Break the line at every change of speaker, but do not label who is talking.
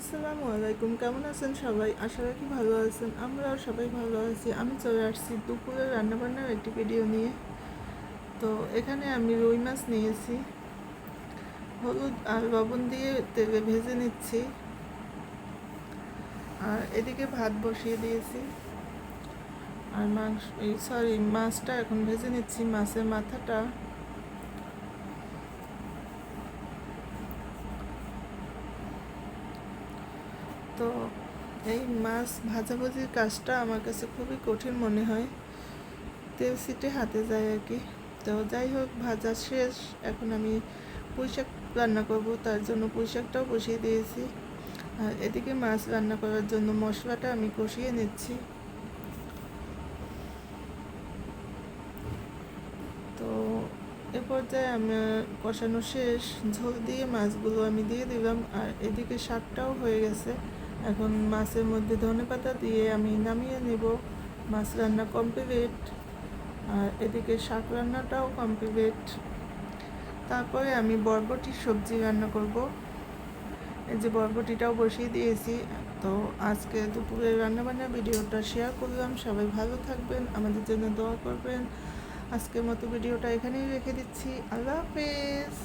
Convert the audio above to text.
আসসালামু আলাইকুম, কেমন আছেন সবাই? আশা রাখি ভালো আছেন। আমরাও সবাই ভালো আছি। আমি চলে আসছি দুপুরে রান্নাবান্নার একটি ভিডিও নিয়ে। তো এখানে আমি রুই মাছ নিয়েছি। হলুদ আর লবণ দিয়ে তেলে ভেজে নিচ্ছি। আর এদিকে ভাত বসিয়ে দিয়েছি। আর মাংস সরি মাছটা এখন ভেজে নিচ্ছি। মাছের মাথাটা তো এই মাছ ভাজাভাজির কাজটা আমার কাছে খুবই কঠিন মনে হয়। তেল সিটে হাতে যায় আর কি। তো যাই হোক, ভাজা শেষ। এখন আমি পুঁইশাক রান্না করব, তার জন্য পুঁইশাকটাও বসিয়ে দিয়েছি। আর এদিকে মাছ রান্না করার জন্য মশলাটা আমি কষিয়ে নিচ্ছি। তো এ পর্যায়ে আমার কষানো শেষ। ঝোল দিয়ে মাছগুলো আমি দিয়ে দিলাম। আর এদিকে শাকটাও হয়ে গেছে। এখন মাছের মধ্যে ধনেপাতা দিয়ে আমি নামিয়ে নেব। মাছ রান্না কমপ্লিট আর এদিকে শাক রান্নাটাও কমপ্লিট তারপরে আমি বরবটির সবজি রান্না করব। এই যে বরবটিটাও বসিয়ে দিয়েছি। তো আজকে দুপুরের রান্নাবান্নার ভিডিওটা শেয়ার করলাম। সবাই ভালো থাকবেন, আমাদের জন্য দোয়া করবেন। আজকের মতো ভিডিওটা এখানেই রেখে দিচ্ছি। আল্লাহ হাফেজ।